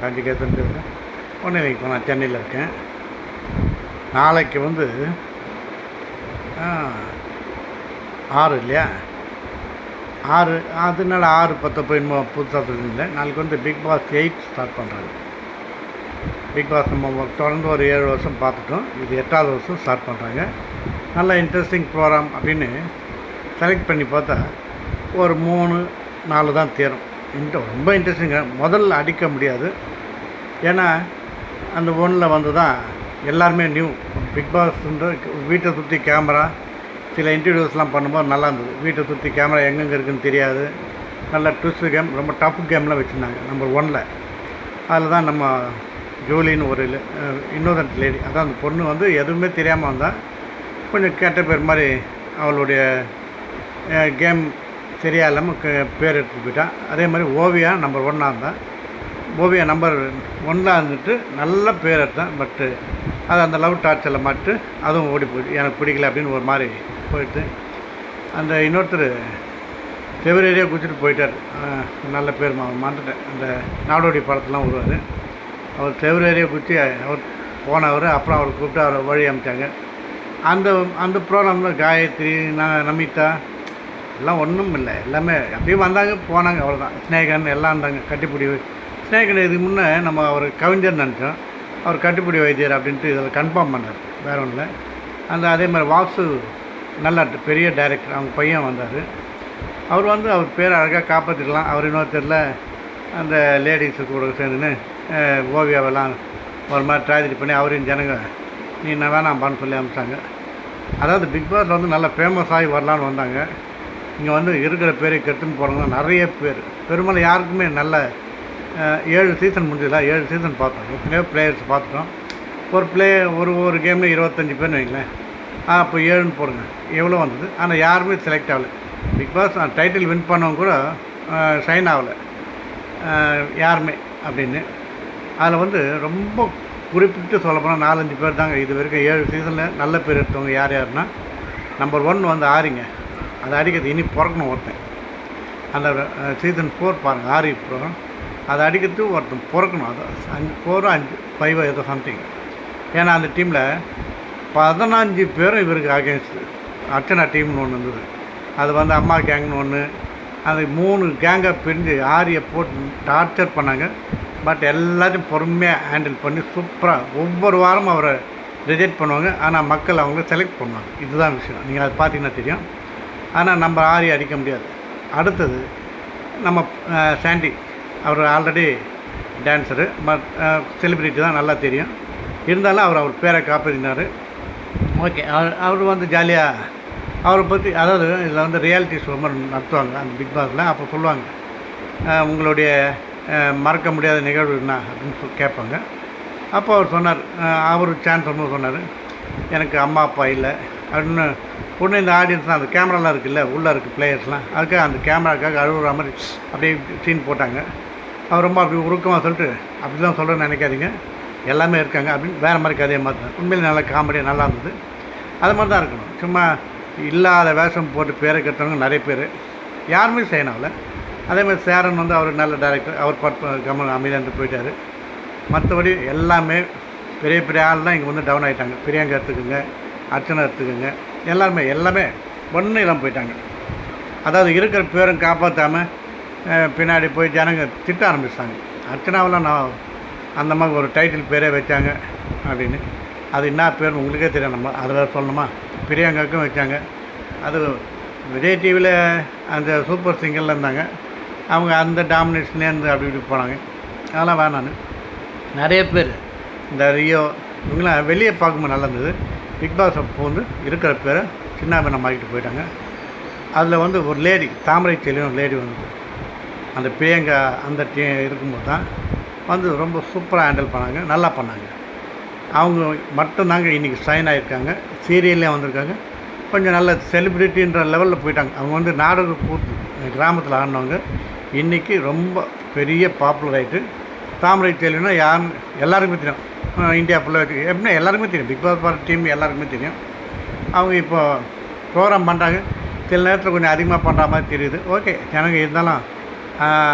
காஞ்சி கேசன் பேசுகிறேன் ஒன்றும் இல்லை இப்போ நான் சென்னையில் இருக்கேன். நாளைக்கு வந்து ஆறு இல்லையா? ஆறு அதனால ஆறு பத்து போய் புதுசாக இல்லை. நாளைக்கு வந்து பிக் பாஸ் எயிட் ஸ்டார்ட் பண்ணுறாங்க பிக் பாஸ் நம்ம தொடர்ந்து ஒரு ஏழு வருஷம் பார்த்துட்டோம். இது எட்டாவது வருஷம் ஸ்டார்ட் பண்ணுறாங்க நல்ல இன்ட்ரெஸ்டிங் ப்ரோக்ராம் அப்படின்னு செலக்ட் பண்ணி பார்த்தா ஒரு மூணு நாலு தான் தேரும். இன்ட்ர ரொம்ப இன்ட்ரெஸ்டிங்காக முதல்ல அடிக்க முடியாது. ஏன்னா அந்த ஒன்றில் வந்து தான் எல்லாருமே நியூ பிக் பாஸ்ன்ற வீட்டை சுற்றி கேமரா சில இன்டர்வியூஸ்லாம் பண்ணும்போது நல்லா இருந்தது. வீட்டை சுற்றி கேமரா எங்கெங்கே இருக்குன்னு தெரியாது. நல்ல ட்விஸ்ட் கேம் ரொம்ப டஃப் கேம்லாம் வச்சுருந்தாங்க நம்பர் ஒனில் அதில் தான் நம்ம ஜூலின்னு ஒரு இன்னொரு லேடி அதான் அந்த பொண்ணு வந்து எதுவுமே தெரியாமல் வந்தால் கொஞ்சம் கேட்ட பேர் மாதிரி அவளுடைய கேம் தெரியாமல் இல்லாமல் க- பேர் எடுத்து போயிட்டான். அதே மாதிரி ஓவியா நம்பர் ஒன்னாக இருந்தான். ஓவியா நம்பர் ஒன்னாக இருந்துட்டு நல்ல பேர் எடுத்தான் பட்டு அது அந்த லவ் டார்ச்சரில் மாட்டு அதுவும் ஓடி போயிட்டு எனக்கு பிடிக்கல அப்படின்னு ஒரு மாதிரி போயிட்டு அந்த இன்னொருத்தர் செவரேரியா குடிச்சிட்டு போயிட்டார். நல்ல பேர் மா மறந்துட்டேன் அந்த நாடோடி படத்துலாம் வருவார். அவர் செவரேரியா குச்சி அவர் போனவர் அப்புறம் அவர் கூப்பிட்டு அவரை வழி அமைச்சாங்க அந்த அந்த ப்ரோக்ராமில் காயத்ரி ந நமிதா எல்லாம் ஒன்றும் இல்லை. எல்லாமே அப்படியே வந்தாங்க போனாங்க அவ்வளோதான் ஸ்னேகன் எல்லாம் இருந்தாங்க கட்டிப்பிடி ஸ்னேகன் இதுக்கு முன்னே நம்ம அவர் கவிஞர் நினச்சோம். அவர் கட்டுப்பிடி வைத்தியர் அப்படின்ட்டு இதில் கன்ஃபார்ம் பண்ணார் வேற ஒன்றும் இல்லை அந்த அதே மாதிரி வாசு நல்ல பெரிய டைரக்டர் அவங்க பையன் வந்தார். அவர் வந்து அவர் பேர் அழகாக காப்பாற்றிக்கலாம் அவர் இன்னொருத்தரில் அந்த லேடிஸு கூட சேர்ந்துன்னு ஓவியாவெல்லாம் ஒரு மாதிரி ட்ராஜடி பண்ணி அவரையும் ஜனங்க நீ என்ன வேணாம்பான்னு சொல்லி அனுப்பிச்சாங்க. அதாவது பிக் பாஸில் வந்து நல்லா ஃபேமஸ் ஆகி வரலான்னு வந்தாங்க. இங்கே வந்து இருக்கிற பேரை கெட்டுன்னு போகிறவங்க நிறைய பேர். பெரும்பாலும் யாருக்குமே நல்ல ஏழு சீசன் முடிஞ்சதா? ஏழு சீசன் பார்த்தோம். எத்தனையோ பிளேயர்ஸ் பார்த்துட்டோம். ஒரு பிளே ஒரு ஒரு கேமில் இருபத்தஞ்சி பேர்னு வைங்களேன். ஆ அப்போ ஏழுன்னு போடுங்க. எவ்வளோ வந்தது? ஆனால் யாருமே செலக்ட் ஆகலை. பிகாஸ் டைட்டில் வின் பண்ணவங்க கூட ஷைன் ஆகலை. யாருமே அப்படின்னு. அதில் வந்து ரொம்ப குறிப்பிட்டு சொல்லப்போனால் நாலஞ்சு பேர் தாங்க. இது வரைக்கும் ஏழு சீசனில் நல்ல பேர் எடுத்தவங்க யார் யாருன்னா நம்பர் ஒன் வந்து ஆரிங்க. அதை அடிக்கிறது இனி பிறக்கணும் ஒருத்தன். அந்த சீசன் ஃபோர் பாருங்கள் ஆரி ப்ரோக்ராம் அதை அடிக்கிறதுக்கு ஒருத்தன் பிறக்கணும். அது அஞ்சு ஃபோரோ அஞ்சு ஃபைவோ ஏதோ சம்திங் ஏன்னா அந்த டீமில் பதினஞ்சு பேரும் இவருக்கு அகேன்ஸ்ட் அர்ச்சனா டீம்னு ஒன்று இருந்தது. அது வந்து அம்மா கேங்னு ஒன்று அது மூணு கேங்காக பிரிஞ்சு ஆரியை போட்டு டார்ச்சர் பண்ணாங்க. பட் எல்லாத்தையும் பொறுமையாக ஹேண்டில் பண்ணி சூப்பராக ஒவ்வொரு வாரமும் அவரை ரிஜெக்ட் பண்ணுவாங்க. ஆனால் மக்கள் அவங்கள செலக்ட் பண்ணுவாங்க. இதுதான் விஷயம். நீங்கள் அதை பார்த்தீங்கன்னா தெரியும். ஆனால் நம்ம ஆரி அடிக்க முடியாது. அடுத்தது நம்ம சாண்டி அவர் ஆல்ரெடி டான்ஸரு பட் செலிப்ரிட்டி தான் நல்லா தெரியும். இருந்தாலும் அவர் அவர் பேரை காப்பாற்றினார் ஓகே அவர் அவர் வந்து ஜாலியாக அவரை பற்றி அதாவது இதில் வந்து ரியாலிட்டி ஷோ மாதிரி நடத்துவாங்க அந்த பிக் பாஸில் அப்போ சொல்லுவாங்க. உங்களுடைய மறக்க முடியாத நிகழ்வு என்ன அப்படின்னு சொல்லி கேட்பாங்க. அப்போ அவர் சொன்னார் அவர் சான்ஸ் ஒன்று சொன்னார். எனக்கு அம்மா அப்பா இல்லை அப்படின்னு பொண்ணு இந்த ஆடியன்ஸ்லாம் அந்த கேமராலாம் இருக்குல்ல உள்ளே இருக்குது பிளேயர்ஸ்லாம் அதுக்காக அந்த கேமராக்காக அழுகுற மாதிரி அப்படியே சீன் போட்டாங்க. அவர் ரொம்ப அப்படி உருக்கமாக சொல்லிட்டு அப்படி தான் சொல்கிறேன்னு நினைக்காதீங்க. எல்லாமே இருக்காங்க அப்படின்னு வேறு மாதிரி கதையை மாற்றினார் உண்மையிலே நல்லா காமெடியாக நல்லா இருந்தது. அது மாதிரி தான் இருக்கணும். சும்மா இல்லாத வேஷம் போட்டு பேரை கட்டுறவங்க நிறைய பேர். யாருமே செய்யணும்ல அதே மாதிரி சேரன் வந்து அவர் நல்ல டேரக்டர் அவர் பட் கமல் அமைதியாண்டு போயிட்டார். மற்றபடி எல்லாமே பெரிய பெரிய ஆள்லாம் இங்கே வந்து டவுன் ஆகிட்டாங்க பிரியங்கா எடுத்துக்கோங்க அர்ச்சனை எடுத்துக்கோங்க. எல்லாருமே எல்லாமே ஒன்றும் இல்லாமல் போயிட்டாங்க. அதாவது இருக்கிற பேரும் காப்பாற்றாமல் பின்னாடி போய் ஜனங்க திட்ட ஆரம்பிச்சிட்டாங்க. அர்ச்சனாவெலாம் நான் அந்த மாதிரி ஒரு டைட்டில் பேரே வச்சாங்க அப்படின்னு. அது என்ன பேர் உங்களுக்கே தெரியும். நம்ம அதில் சொல்லணுமா? பிரியங்காவுக்கும் வச்சாங்க. அது விஜய் டிவியில் அந்த சூப்பர் சிங்கரில் இருந்தாங்க. அவங்க அந்த டாமினேஷன்லேருந்து அப்படி இப்படி போனாங்க. அதெல்லாம் வேணான்னு நிறைய பேர். இந்த ரியோ இவங்களாம் வெளியே பார்க்கும்போது நல்லா இருந்தது. பிக் பாஸ் வந்து இருக்கிற பேரை சின்னாபின்னம் மாறிக்கிட்டு போயிட்டாங்க. அதில் வந்து ஒரு லேடி தாமரை செல்லியும் ஒரு லேடி வந்து அந்த பிரியங்கா அந்த டீ இருக்கும்போது தான் வந்து ரொம்ப சூப்பராக ஹேண்டில் பண்ணாங்க நல்லா பண்ணாங்க. அவங்க மட்டும்தாங்க இன்றைக்கி சைன் ஆகியிருக்காங்க சீரியல்லே வந்திருக்காங்க. கொஞ்சம் நல்ல செலிப்ரிட்டின்ற லெவலில் போயிட்டாங்க. அவங்க வந்து நாடக கூத்து கிராமத்தில் ஆடினவங்க. இன்றைக்கி ரொம்ப பெரிய பாப்புலர் ஆகிட்டு தாமரை தேலினா யாருன்னு எல்லாருக்குமே தெரியும். இந்தியா ஃபுல்லாக எப்படின்னா எல்லாருக்குமே தெரியும். பிக் பாஸ் பார் டீம் எல்லாருக்குமே தெரியும். அவங்க இப்போ ப்ரோக்ராம் பண்ணுறாங்க சில நேரத்தில் கொஞ்சம் அதிகமாக பண்ணுற மாதிரி தெரியுது. ஓகே ஜனங்க இருந்தாலும்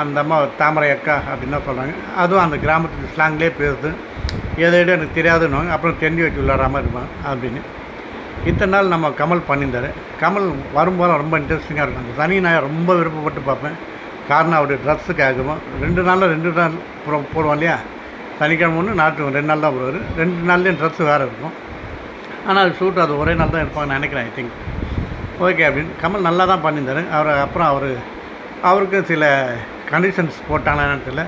அந்த அம்மா தாமரை அக்கா அப்படின்னு தான் சொல்கிறாங்க அதுவும் அந்த கிராமத்து ஸ்லாங்லேயே பேசுது. எதை விட எனக்கு தெரியாதுன்னு. அப்புறம் தெரிஞ்சு வச்சு விளாட்றாம இருப்பான் அப்படின்னு. இத்தனை நாள் நம்ம கமல் பண்ணியிருந்தார். கமல் வரும்போது ரொம்ப இன்ட்ரெஸ்டிங்காக இருக்கும். அந்த சனி நான் ரொம்ப விருப்பப்பட்டு பார்ப்பேன். காரணம் அவருடைய ட்ரெஸ்ஸுக்காகவும் ரெண்டு நாளில் ரெண்டு நாள் போ போடுவோம் இல்லையா? சனிக்கிழமை ஒன்று ஞாயிற்று ரெண்டு நாள் தான் வருவார் ரெண்டு நாள்லேயும் ட்ரெஸ்ஸு வேறு இருக்கும். ஆனால் அது ஷூட் அது ஒரே நாள் தான் இருப்பாங்கன்னு நினைக்கிறேன் ஐ திங்க் ஓகே அப்படின்னு கமல் நல்லா தான் பண்ணியிருந்தார். அவர் அப்புறம் அவர் அவருக்கும் சில கண்டிஷன்ஸ் போட்டாங்களான்னு தெரியல.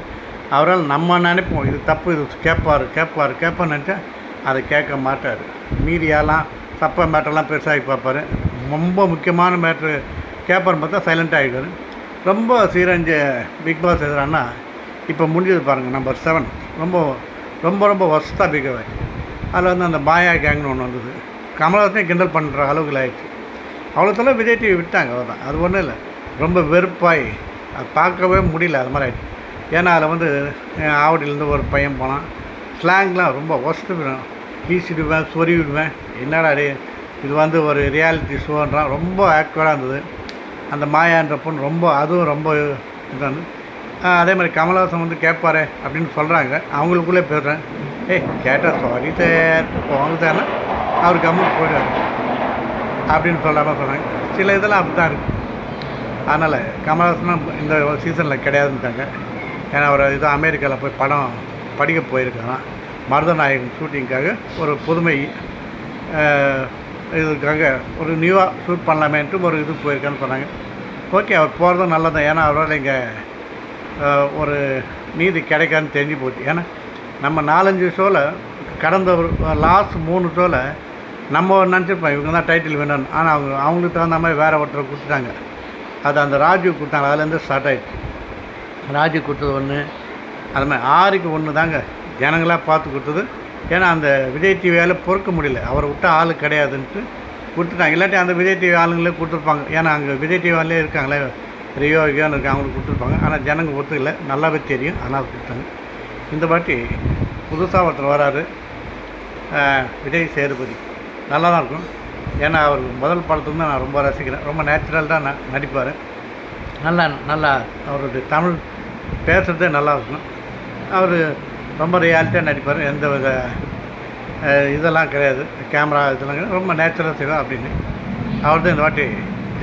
அவரால் நம்ம நினைப்போம் இது தப்பு இது கேட்பார் கேட்பார் கேட்பான்னு நினச்சா அதை கேட்க மாட்டார். மீடியாலாம் தப்ப மேட்டர்லாம் பெருசாகி பார்ப்பார். ரொம்ப முக்கியமான மேட்ரு கேட்பார் பார்த்தா சைலண்ட் ஆகிடுவார் ரொம்ப சீரஞ்ச பிக் பாஸ் எதிரானா இப்போ முடிஞ்சது பாருங்கள் நம்பர் செவன் ரொம்ப ரொம்ப ரொம்ப ஒஸ்ட்டாக பிக்கவை அதில் வந்து அந்த மாயா கேங்னு ஒன்று வந்தது. கமலஹாசனே கிண்டல் பண்ணுற அளவுக்கு ஆயிடுச்சு அவ்வளோ விஜய் டிவி விட்டாங்க அவ்வளோதான் அது ஒன்றும் இல்லை. ரொம்ப வெறுப்பாய். அது பார்க்கவே முடியல அது மாதிரி ஆயிடுச்சு. ஏன்னா அதில் வந்து ஆவடியிலேருந்து ஒரு பையன் போனான். ஸ்லாங்லாம் ரொம்ப ஒஸ்ட்டு வீசிடுவேன் சொறி விடுவேன் என்னடா டே இது வந்து ஒரு ரியாலிட்டி ஷோன்றான் ரொம்ப ஆக்டிவாக இருந்தது. அந்த மாயான்ற பொண்ணு ரொம்ப அதுவும் ரொம்ப இதாக அதே மாதிரி கமலஹாசன் வந்து கேட்பாரு அப்படின்னு சொல்கிறாங்க அவங்களுக்குள்ளே போயிடுறேன். ஏய் கேட்டால் சாரி சார் போங்க சார்னா அவர் கம்முக்கு போயிடுவார் அப்படின்னு சொல்லாமல் சொன்னாங்க சில இதெல்லாம் அப்படி தான் இருக்குது அதனால் கமலஹாசனும் இந்த சீசனில் கிடையாதுன்ட்டாங்க ஏன்னா அவர் இது அமெரிக்காவில் போய் படம் படிக்க போயிருக்காராம் மருதநாயகன் ஷூட்டிங்க்காக ஒரு புதுமை இதுக்காக ஒரு நியூவாக ஷூட் பண்ணலாமேன்ட்டு ஒரு இது போயிருக்கான்னு சொன்னாங்க. ஓகே அவர் போகிறதும் நல்லது ஏன்னா அவரால் இங்கே ஒரு நீதி கிடைக்காதுன்னு தெரிஞ்சு போச்சு. ஏன்னா நம்ம நாலஞ்சு ஷோவில் கடந்த ஒரு லாஸ்ட் மூணு ஷோவில் நம்ம நினச்சிருப்போம் இவங்க தான் டைட்டில் வேணும்னு ஆனால் அவங்க அவங்களுக்கு தகுந்த மாதிரி வேறு ஒருத்தரை கொடுத்துட்டாங்க. அது அந்த ராஜு கொடுத்தாங்க. அதுலேருந்து ஸ்டார்ட் ஆகிடுச்சு ராஜு கொடுத்தது ஒன்று அது மாதிரி ஆறுக்கு ஒன்று தாங்க ஜனங்களாக பார்த்து கொடுத்தது. ஏன்னா அந்த விஜய் டிவியால் பொறுக்க முடியல. அவரை விட்டால் ஆள் கிடையாதுன்ட்டு கொடுத்துட்டாங்க. இல்லாட்டி அந்த விஜய் டிவி ஆளுங்களே கொடுத்துருப்பாங்க. ஏன்னா அங்கே விஜய் டிவியாலே இருக்காங்களே. ரியோ ரியோன்னு இருக்கு அவங்களுக்கு கொடுத்துருப்பாங்க. ஆனால் ஜனங்க ஒத்துக்கல. நல்லாவே தெரியும். ஆனால் கொடுத்தாங்க. இந்த வாட்டி புதுசாக ஒருத்தர் வராரு. விஜய் சேதுபதி. நல்லா தான் இருக்கும். ஏன்னா அவர் முதல் படத்துலேருந்து நான் ரொம்ப ரசிக்கிறேன். ரொம்ப நேச்சுரல் தான் நான் நடிப்பார். நல்லா நல்லா அவருடைய தமிழ் பேசுகிறதே நல்லா இருக்கும். அவர் ரொம்ப ரியாலிட்டியாக நடிப்பார். எந்த வித இதெல்லாம் கிடையாது. கேமரா இதெல்லாம் கிடையாது. ரொம்ப நேச்சுரல் செய்வோம் அப்படின்னு. அவர் தான் இந்த வாட்டி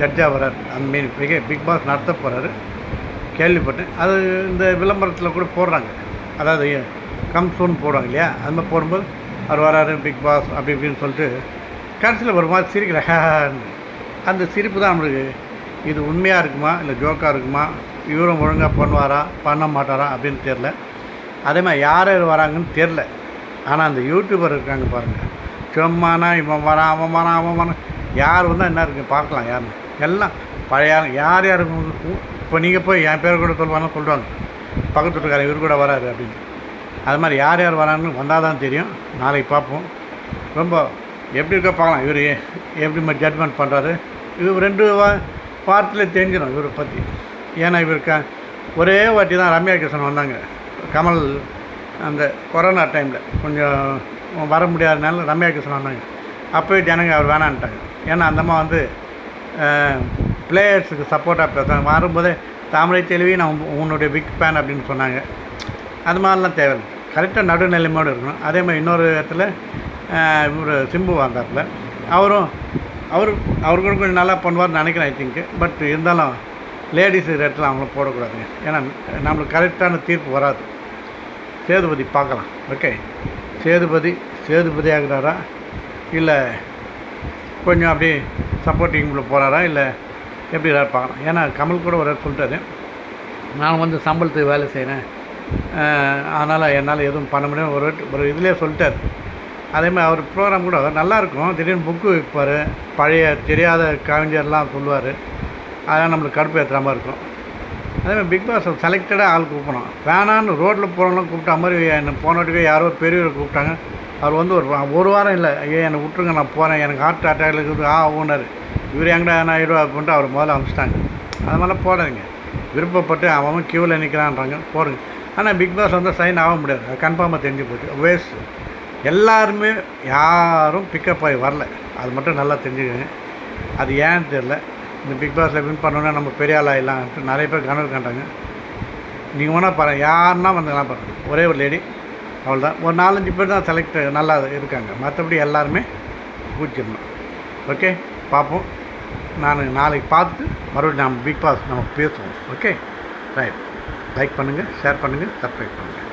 ஜட்ஜாக வர்றார் அந்த மீன் மிக பிக் பாஸ் நடத்த போகிறாரு கேள்விப்பட்டேன். அது இந்த விளம்பரத்தில் கூட போடுறாங்க. அதாவது கம் சூன் போடுவாங்க இல்லையா? அது மாதிரி போடும்போது அவர் வராரு பிக் பாஸ் அப்படி இப்படின்னு சொல்லிட்டு கடைசியில் ஒரு மாதிரி சிரிக்கிற அந்த சிரிப்பு தான் நம்மளுக்கு இது உண்மையாக இருக்குமா? இல்லை ஜோக்காக இருக்குமா? இவரும் ஒழுங்காக பண்ணுவாரா? பண்ண மாட்டாரா? அப்படின்னு தெரில அதே மாதிரி யார் யார் வராங்கன்னு தெரில ஆனால் அந்த யூடியூபர் இருக்காங்க பாருங்கள் சும்மானா இவன் வரான் அவன் வரான் அவன் வரான். யார் வந்தால் என்ன இருக்குது பார்க்கலாம் யாருன்னு. எல்லாம் பழைய யார் யார் இப்போ நீங்கள் போய் என் பேர் கூட சொல்லுவாங்க சொல்லுவாங்க. பக்கத்து வீட்டுக்காரர் இவர் கூட வராரு அப்படின்னு. அது மாதிரி யார் யார் வராங்கன்னு வந்தால் தான் தெரியும். நாளைக்கு பார்ப்போம். ரொம்ப எப்படி இருக்க பார்க்கலாம். இவர் எப்படி ஜட்மெண்ட் பண்ணுறாரு இவர் ரெண்டு வா வாரத்தில் தெரிஞ்சிடும் இவரை பற்றி ஏன்னா இவருக்கு ஒரே வாட்டி தான் ரம்யா கிருஷ்ணன் வந்தாங்க. கமல் அந்த கொரோனா டைமில் கொஞ்சம் வர முடியாதனால ரம்யா கிருஷ்ணன் வந்தாங்க. அப்போயே ஜனங்க அவர் வேணான்ட்டாங்க. ஏன்னா அந்தம்மா வந்து பிளேயர்ஸுக்கு சப்போர்ட்டாக பேசுகிறாங்க வரும்போதே தாமரை தெளிவி நான் உன்னுடைய பிக் ஃபேன் அப்படின்னு சொன்னாங்க. அது மாதிரிலாம் தேவை கரெக்டாக நடுநிலைமையோடு இருக்கணும். அதே மாதிரி இன்னொரு இடத்துல இவர் சிம்பு வந்தாப்புல அவரும் அவர் அவர் கூட கொஞ்சம் நல்லா பண்ணுவார்னு நினைக்கிறேன் ஐ திங்க்கு பட் இருந்தாலும் லேடிஸ் இடத்துல அவங்கள போடக்கூடாதுங்க. ஏன்னா நம்மளுக்கு கரெக்டான தீர்ப்பு வராது. சேதுபதி பார்க்கலாம். ஓகே சேதுபதி சேதுபதி ஆகிறாரா? இல்லை கொஞ்சம் அப்படியே சப்போர்ட்டிங்கில் போகிறாரா இல்லை எப்படி ஏதாவது பார்க்கலாம் ஏன்னா கமல் கூட ஒரு சொல்லிட்டாரு. நான் வந்து சம்பளத்துக்கு வேலை செய்கிறேன் அதனால் என்னால் எதுவும் பண்ண முடியும் ஒரு ஒரு இதுலேயே சொல்லிட்டார். அதே மாதிரி அவர் ப்ரோக்ராம் கூட நல்லாயிருக்கும் திடீர்னு புக்கு விற்பார் பழைய தெரியாத கவிஞர்லாம் சொல்லுவார். அதெல்லாம் நம்மளுக்கு கடுப்பு ஏற்றுற மாதிரி இருக்கும். அதே மாதிரி பிக் பாஸ் செலக்டடாக ஆள் கூப்பிடணும். வேணான்னு ரோட்டில் போகிறவங்களாம் கூப்பிட்டா மாதிரி என்னை போன வாட்டிக்கு யாரோ பெரியவர் கூப்பிட்டாங்க. அவர் வந்து ஒரு ஒரு வாரம் இல்லை. ஐயோ என்னை விட்டுருங்க நான் போகிறேன் எனக்கு ஹார்ட் அட்டாக் இருக்குது. ஆ ஓனர் இவர் எங்கடா என்ன ஆயிடுவா அப்படின்ட்டு அவர் முதல்ல அனுப்பிச்சிட்டாங்க அது மாதிரிலாம் போடாதீங்க. விருப்பப்பட்டு அவன் க்யூவில் நிற்கிறான்றாங்க போடுங்க. ஆனால் பிக் பாஸ் வந்து சைன் ஆக முடியாது. அது கன்ஃபார்மாக தெரிஞ்சு போச்சு. வேஸ்ட் எல்லாருமே யாரும் பிக்கப் ஆகி வரல. அது மட்டும் நல்லா தெரிஞ்சுக்கோங்க. அது ஏன்னு தெரில இந்த பிக் பாஸில் வின் பண்ணோன்னா நம்ம பெரிய ஆள் ஆகிடலாம்ட்டு நிறைய பேர் கனவு கண்டாங்க. நீங்கள் வேணால் பாருங்கள் யாருன்னா வந்து பாருங்கள் ஒரே ஒரு லேடி அவ்வளோதான் ஒரு நாலஞ்சு பேர் தான் செலக்ட் நல்லா இருக்காங்க. மற்றபடி எல்லாருமே பூச்சிடணும் ஓகே பார்ப்போம். நான் நாளைக்கு பார்த்து மறுபடியும் நம்ம பிக் பாஸ் நம்ம பேசுவோம். ஓகே ரைட் லைக் பண்ணுங்கள் ஷேர் பண்ணுங்கள் சப்ஸ்கிரைப் பண்ணுங்கள்